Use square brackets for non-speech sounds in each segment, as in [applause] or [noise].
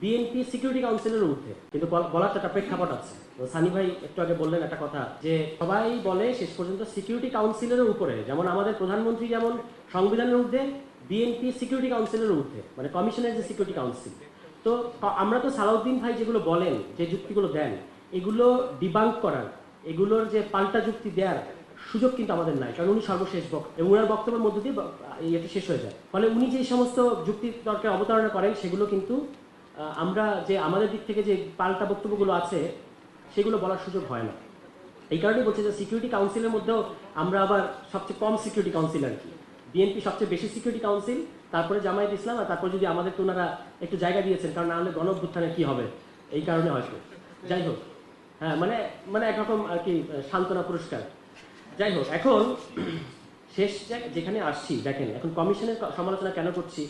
BNP security কাউন্সিলের ঊর্ধ্বে, কিন্তু বল- বলার একটা প্রেক্ষাপট আছে। সানি ভাই একটু আগে বললেন একটা কথা যে, সবাই বলে শেষ পর্যন্ত সিকিউরিটি কাউন্সিলের উপরে, যেমন আমাদের প্রধানমন্ত্রী যেমন সংবিধানের ঊর্ধ্বে বিএনপি সিকিউরিটি কাউন্সিলের ঊর্ধ্বে মানে কমিশনের যে সিকিউরিটি কাউন্সিল তো আমরা তো সালাউদ্দিন ভাই যেগুলো বলেন, যে যুক্তিগুলো দেন, এগুলো ডিবাঙ্ক করার, এগুলোর যে পাল্টা যুক্তি দেওয়ার সুযোগ কিন্তু আমাদের নাই, কারণ উনি সর্বশেষ বক্তব্য এবং ওনার বক্তব্যের মধ্য দিয়ে ইয়েটা শেষ হয়ে যায়। ফলে উনি যে সমস্ত যুক্তি তর্কে অবতারণা করেন, সেগুলো কিন্তু আমরা যে আমাদের দিক থেকে যে পাল্টা বক্তব্যগুলো আছে, সেগুলো বলার সুযোগ হয় না। এই কারণেই বলছে যে সিকিউরিটি কাউন্সিলের মধ্যেও আমরা আবার সবচেয়ে কম সিকিউরিটি কাউন্সিল আর কি। বিএনপি সবচেয়ে বেশি সিকিউরিটি কাউন্সিল তারপরে জামায়াত ইসলাম, আর তারপর যদি আমাদেরকে ওনারা একটু জায়গা দিয়েছেন, কারণ না হলে গণ অভ্যুত্থানে কি হবে? এই কারণে হয়তো যাই হোক হ্যাঁ মানে মানে একরকম আর কি, সান্ত্বনা পুরস্কার। যাই হোক, এখন শেষ যেখানে আসছি, দেখেন, এখন কমিশনের সমালোচনা কেন করছি?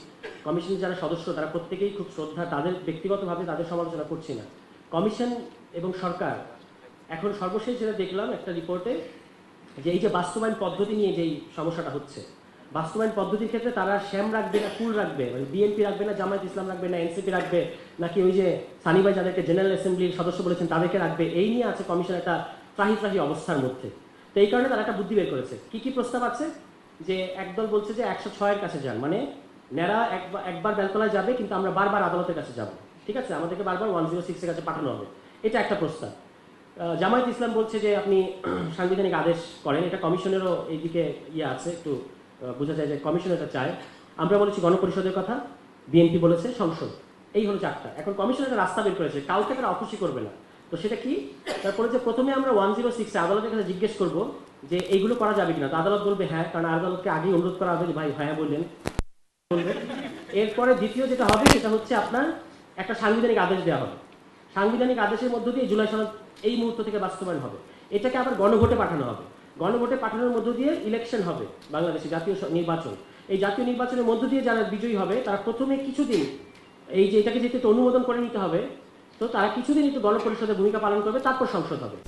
কমিশনের যারা সদস্য, তারা প্রত্যেকেই খুব শ্রদ্ধা, তাদের ব্যক্তিগতভাবে তাদের সমালোচনা করছি না। কমিশন এবং সরকার, এখন সর্বশেষ যেটা দেখলাম একটা রিপোর্টে, যে এই যে বাস্তবায়ন পদ্ধতি নিয়ে যেই সমস্যাটা হচ্ছে, বাস্তবায়ন পদ্ধতির ক্ষেত্রে তারা শ্যাম রাখবে না ফুল রাখবে মানে বিএনপি রাখবে না, জামায়াত ইসলাম রাখবে না, এনসিপি রাখবে, নাকি ওই যে সানিবাই যাদেরকে জেনারেল অ্যাসেম্বলির সদস্য বলেছেন, তাদেরকে রাখবে, এই নিয়ে আছে কমিশন একটা ত্রাহি ত্রাহি অবস্থার মধ্যে। তো এই কারণে তারা একটা বুদ্ধি বের করেছে। কি কি প্রস্তাব আছে? যে একদল বলছে যে একশো ছয়ের কাছে যান মানে নেরা একবার বেলতলায় যাবে, কিন্তু আমরা বারবার আদালতের কাছে যাব। ঠিক আছে? আমাদেরকে বারবার ওয়ান জিরো সিক্সের কাছে পাঠানো হবে। এটা একটা প্রস্তাব। জামায়াত ইসলাম বলছে যে আপনি [clears throat] সাংবিধানিক আদেশ করেন। এটা কমিশনেরও এইদিকে ইয়ে আছে, একটু বোঝা যায় যে কমিশন এটা চায়। আমরা বলেছি গণপরিষদের কথা, বিএনপি বলেছে, সংসদ। এই হলো চারটা। এখন কমিশন একটা রাস্তা বের করেছে, কাউকে তারা অখুশি করবে না। তো সেটা কি? তারপরে যে প্রথমে আমরা ওয়ান জিরো সিক্সে আদালতের কাছে জিজ্ঞেস করব যে এইগুলো করা যাবে কিনা। তো আদালত বলবে হ্যাঁ কারণ আদালতকে আগেই অনুরোধ করা হবে যে, ভাই হ্যাঁ বললেন। বলবে। এরপরে দ্বিতীয় যেটা হবে, সেটা হচ্ছে আপনার একটা সাংবিধানিক আদেশ দেওয়া হবে। সাংবিধানিক আদেশের মধ্য দিয়ে জুলাই সনদ এই মুহূর্ত থেকে বাস্তবায়ন হবে। এটাকে আবার গণভোটে পাঠানো হবে। গণভোটে পাঠানোর মধ্য দিয়ে ইলেকশন হবে বাংলাদেশে জাতীয় নির্বাচন। এই জাতীয় নির্বাচনের মধ্য দিয়ে যারা বিজয়ী হবে, তারা প্রথমে কিছুদিন এই যে এটাকে যেহেতু অনুমোদন করে নিতে হবে, তো তারা কিছুদিন একটু গণপরিষদের ভূমিকা পালন করবে, তারপর সংসদ হবে।